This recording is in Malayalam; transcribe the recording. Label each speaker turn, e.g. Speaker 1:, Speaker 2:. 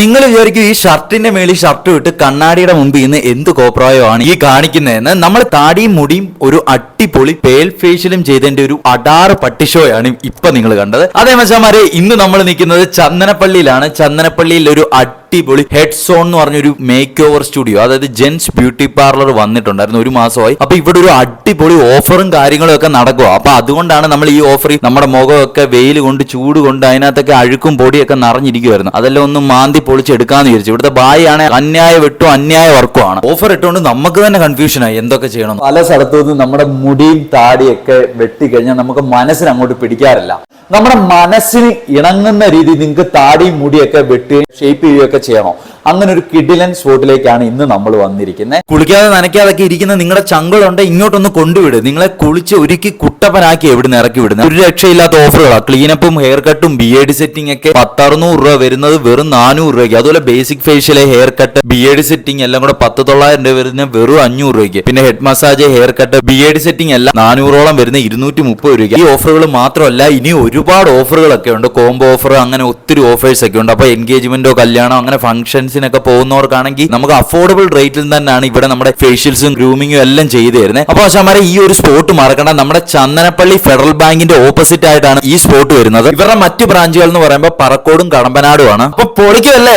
Speaker 1: നിങ്ങൾ വിചാരിക്കും ഈ ഷർട്ടിന്റെ മേളിൽ ഷർട്ട് ഇട്ട് കണ്ണാടിയുടെ മുമ്പിൽ നിന്ന് എന്ത് കോപ്രായമാണ് ഈ കാണിക്കുന്നതെന്ന്. നമ്മൾ താടിയും മുടിയും ഒരു അടിപൊളി പേൽ ഫേഷ്യലും ചെയ്തതിന്റെ ഒരു അടാറ് പട്ടിഷോയാണ് ഇപ്പൊ നിങ്ങൾ കണ്ടത്. അതേ മച്ചാമാരെ ഇന്ന് നമ്മൾ നിൽക്കുന്നത് ചന്ദനപ്പള്ളിയിലാണ്. ചന്ദനപ്പള്ളിയിൽ ഒരു അടിപൊളി ഹെഡ് സോൺ എന്ന് പറഞ്ഞൊരു മേക്ക് ഓവർ സ്റ്റുഡിയോ അതായത് ജെൻസ് ബ്യൂട്ടി പാർലർ വന്നിട്ടുണ്ടായിരുന്നു ഒരു മാസമായി. അപ്പൊ ഇവിടെ ഒരു അടിപൊളി ഓഫറും കാര്യങ്ങളും ഒക്കെ നടക്കുക അപ്പൊ അതുകൊണ്ടാണ് നമ്മൾ ഈ ഓഫറിൽ നമ്മുടെ മുഖമൊക്കെ വെയിൽ കൊണ്ട് ചൂട് കൊണ്ട് അതിനകത്തൊക്കെ അഴുക്കും പൊടിയൊക്കെ നിറഞ്ഞിരിക്കുമായിരുന്നു അതെല്ലാം ഒന്ന് മാന്തി പൊളിച്ചെടുക്കാന്ന് വിചാരിച്ചു. ഇവിടുത്തെ ഭായാണ് അന്യായ വെട്ടും അന്യായ വർക്കും ആണ്. ഓഫർ ഇട്ടുകൊണ്ട് നമുക്ക് തന്നെ കൺഫ്യൂഷനായി എന്തൊക്കെ ചെയ്യണം. പല സ്ഥലത്തു നിന്ന് നമ്മുടെ മുടിയും താടിയൊക്കെ വെട്ടിക്കഴിഞ്ഞാൽ നമുക്ക് മനസ്സിന് അങ്ങോട്ട് പിടിക്കാറില്ല. നമ്മുടെ മനസ്സിന് ഇണങ്ങുന്ന രീതി നിങ്ങൾക്ക് താടിയും മുടിയൊക്കെ വെട്ടുകയും ഷേപ്പ് ചെയ്യുകയൊക്കെ ചെയ്യണോ അങ്ങനെ ഒരു കിഡിലൻ സ്പോട്ടിലേക്കാണ് ഇന്ന് നമ്മൾ വന്നിരിക്കുന്നത്. കുളിക്കാതെ നനയ്ക്കാതൊക്കെ ഇരിക്കുന്ന നിങ്ങളുടെ ചങ്കളുണ്ട് ഇങ്ങോട്ടൊന്ന് കൊണ്ടുവിട്. നിങ്ങളെ കുളിച്ച് ഒരുക്കി കുട്ടപ്പനാക്കി എവിടുന്ന് ഇറക്കി വിടുന്നത്? ഒരു രക്ഷയില്ലാത്ത ഓഫറുകളാണ് ക്ലീനപ്പും ഹെയർ കട്ടും ബി എഡ് സെറ്റിംഗ് ഒക്കെ പത്തറുന്നൂറ് രൂപ വരുന്നത് വെറും നാനൂറ് രൂപയ്ക്ക്. അതുപോലെ ബേസിക് ഫേഷ്യലെ hair cut beard setting എല്ലാം കൂടെ പത്ത് തൊള്ളായിരം രൂപ വരുന്ന വെറും അഞ്ഞൂറ് രൂപയ്ക്ക്. പിന്നെ head massage hair cut beard setting എല്ലാം നാനൂറോളം വരുന്ന ഇരുന്നൂറ്റി മുപ്പത് രൂപയ്ക്ക്. ഈ ഓഫറുകൾ മാത്രമല്ല ഇനി ഒരുപാട് ഓഫറുകളൊക്കെ ഉണ്ട്. കോംബോ ഓഫർ അങ്ങനെ ഒത്തിരി ഓഫേഴ്സ് ഒക്കെ ഉണ്ട്. അപ്പൊ എൻഗേജ്മെന്റോ കല്യാണോ അങ്ങനെ ഫംഗ്ഷൻസിനൊക്കെ പോകുന്നവർക്കാണെങ്കിൽ നമുക്ക് അഫോർഡബിൾ റേറ്റിൽ തന്നെയാണ് ഇവിടെ നമ്മുടെ ഫേഷ്യൽസും ഗ്രൂമിങ്ങും എല്ലാം ചെയ്തു തരുന്നത്. അപ്പൊ അശാമാരെ ഈ ഒരു സ്പോട്ട് മറക്കണ്ട. നമ്മുടെ ചന്ദനപ്പള്ളി ഫെഡറൽ ബാങ്കിന്റെ ഓപ്പോസിറ്റ് ആയിട്ടാണ് ഈ സ്പോട്ട് വരുന്നത്. ഇവരുടെ മറ്റു ബ്രാഞ്ചുകൾ എന്ന് പറയുമ്പോൾ പറക്കോടും കടമ്പനാടുമാണ്. അപ്പൊ പൊളിക്കല്ലേ